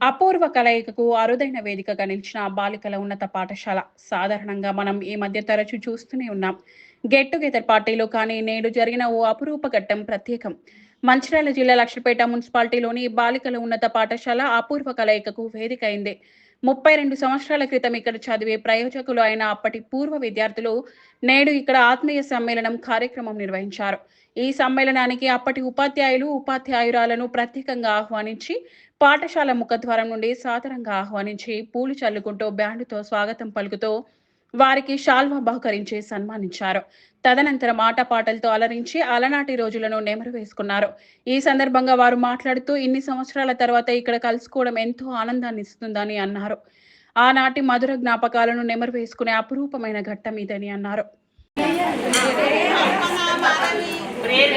అపూర్వ కలయికకు అరుదైన వేదికగా నిలిచిన బాలికల ఉన్నత పాఠశాల. సాధారణంగా మనం ఈ మధ్య తరచూ చూస్తూనే ఉన్నాం. గెట్ టుగెదర్ పార్టీలో కానీ నేడు జరిగిన ఓ అపురూప ఘట్టం ప్రత్యేకం. మంచిర్యాల జిల్లా లక్ష్మీపేట మున్సిపాలిటీలోని బాలికల ఉన్నత పాఠశాల అపూర్వ కలయికకు వేదిక అయింది. ముప్పై రెండు సంవత్సరాల క్రితం ఇక్కడ చదివే ప్రయోజకులు అయిన అప్పటి పూర్వ విద్యార్థులు నేడు ఇక్కడ ఆత్మీయ సమ్మేళనం కార్యక్రమం నిర్వహించారు. ఈ సమ్మేళనానికి అప్పటి ఉపాధ్యాయులు ఉపాధ్యాయురాలను ప్రత్యేకంగా ఆహ్వానించి పాఠశాల ముఖద్వారం నుండి సాదరంగా ఆహ్వానించి పూలు చల్లుకుంటూ బ్యాండుతో స్వాగతం పలుకుతూ వారికి షాల్వా బహుకరించి సన్మానించారు. తదనంతరం ఆటపాటలతో అలరించి అలనాటి రోజులను నెమరు వేసుకున్నారు ఈ సందర్భంగా వారు మాట్లాడుతూ ఇన్ని సంవత్సరాల తర్వాత ఇక్కడ కలుసుకోవడం ఎంతో ఆనందాన్ని ఇస్తుందని అన్నారు. ఆనాటి మధుర జ్ఞాపకాలను నెమరు వేసుకునే అపురూపమైన ఘట్టం ఇదని అన్నారు. ప్రేయర్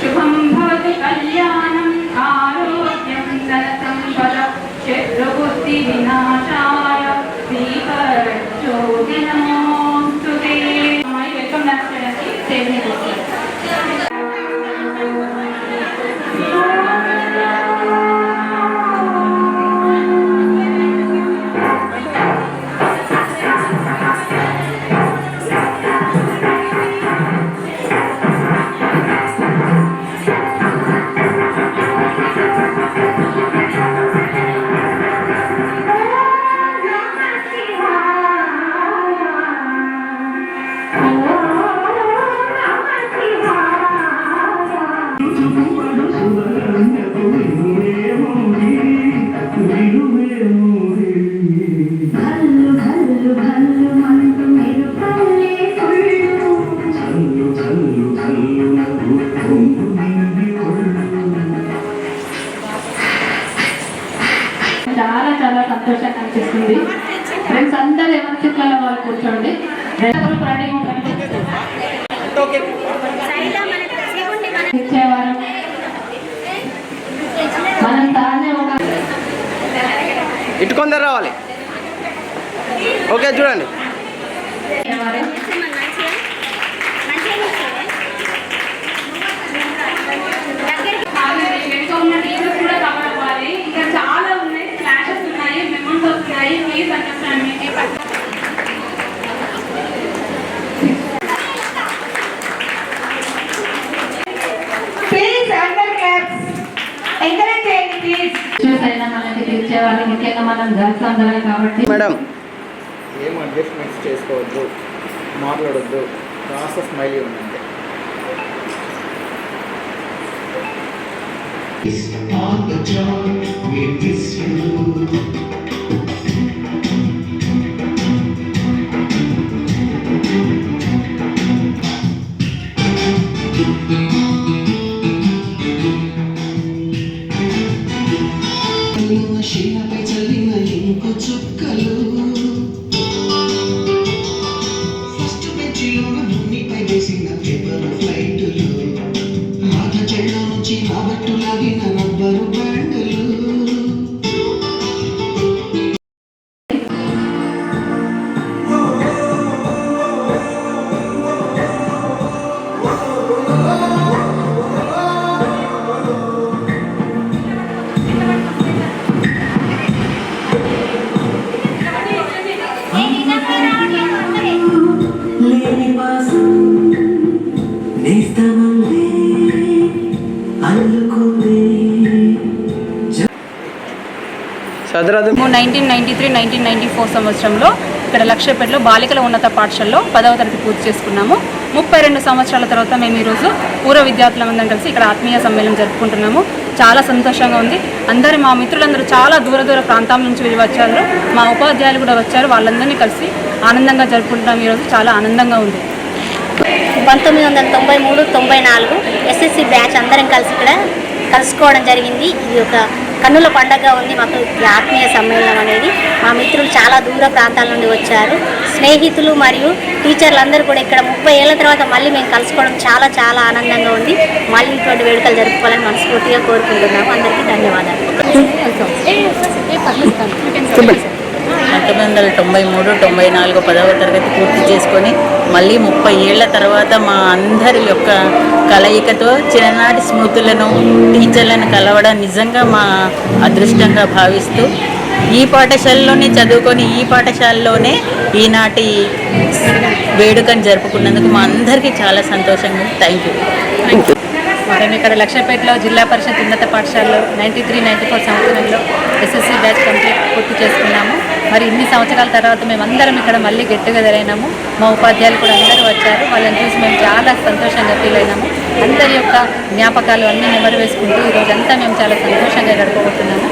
శుభం భవతి కళ్యాణం ఆరోగ్యం సరసం పద శత్రుబుద్ధి వినాశాయ దీప జ్యోతి నమోస్తు వెల్కమ్ కూర్చోండి. ఇచ్చేవారు. మనం తానే ఒక కొందరు రావాలి. ఓకే చూడండి. ముఖ్యంగా మనం గర్ల్స్ అందరం కాబట్టి మేడం ఏం అడ్జస్ట్మెంట్స్ చేసుకోవద్దు మాట్లాడొద్దు కాస్త smiley we miss you. Nineteen ninety three nineteen ninety four సంవత్సరంలో ఇక్కడ లక్ష్యపేటలో బాలికల ఉన్నత పాఠశాలలో పదవ తరగతి పూర్తి చేసుకున్నాము. ముప్పై రెండు సంవత్సరాల తర్వాత మేము ఈరోజు పూర్వ విద్యార్థులందరం కలిసి ఇక్కడ ఆత్మీయ సమ్మేళనం జరుపుకుంటున్నాము. చాలా సంతోషంగా ఉంది. అందరు మా మిత్రులందరూ చాలా దూర దూర ప్రాంతాల నుంచి వెళ్ళి వచ్చారు. మా ఉపాధ్యాయులు కూడా వచ్చారు. వాళ్ళందరినీ కలిసి ఆనందంగా జరుపుకుంటున్నాం ఈరోజు చాలా ఆనందంగా ఉంది. పంతొమ్మిది వందల తొంభై మూడు తొంభై నాలుగు ఎస్ఎస్సి బ్యాచ్ అందరం కలిసి ఇక్కడ కలుసుకోవడం జరిగింది ఇది ఒక కన్నుల పండగ ఉంది మాకు ఆత్మీయ సమ్మేళనం అనేది మా మిత్రులు చాలా దూర ప్రాంతాల నుండి వచ్చారు స్నేహితులు మరియు టీచర్లు అందరూ కూడా ఇక్కడ ముప్పై ఏళ్ళ తర్వాత మళ్ళీ మేము కలుసుకోవడం చాలా చాలా ఆనందంగా ఉంది మళ్ళీ ఇటువంటి వేడుకలు జరుపుకోవాలని మనస్ఫూర్తిగా కోరుకుంటున్నాము అందరికీ ధన్యవాదాలు పంతొమ్మిది వందల తొంభై మూడు తొంభై నాలుగు పదవ తరగతి పూర్తి చేసుకొని మళ్ళీ ముప్పై ఏళ్ళ తర్వాత మా అందరి యొక్క కలయికతో చిన్ననాటి స్మృతులను టీచర్లను కలవడం నిజంగా మా అదృష్టంగా భావిస్తూ ఈ పాఠశాలలోనే చదువుకొని ఈ పాఠశాలలోనే ఈనాటి వేడుకను జరుపుకున్నందుకు మా అందరికీ చాలా సంతోషంగా థ్యాంక్ యూ. మేము ఇక్కడ లక్ష్మీపేటలో జిల్లా పరిషత్ ఉన్నత పాఠశాలలో నైంటీ త్రీ నైంటీ ఫోర్ సంవత్సరంలో ఎస్ఎస్సీ బ్యాచ్ కంప్లీట్ పూర్తి చేసుకున్నాము. మరి ఇన్ని సంవత్సరాల తర్వాత మేమందరం ఇక్కడ మళ్ళీ గెట్టుగెదర్ అయినాము. మా ఉపాధ్యాయులు కూడా అందరూ వచ్చారు. వాళ్ళని చూసి మేము చాలా సంతోషంగా ఫీల్ అయినాము. అందరి యొక్క జ్ఞాపకాలు అన్నీ నెమరు వేసుకుంటూ ఈరోజంతా మేము చాలా సంతోషంగా గడపబోతున్నాము.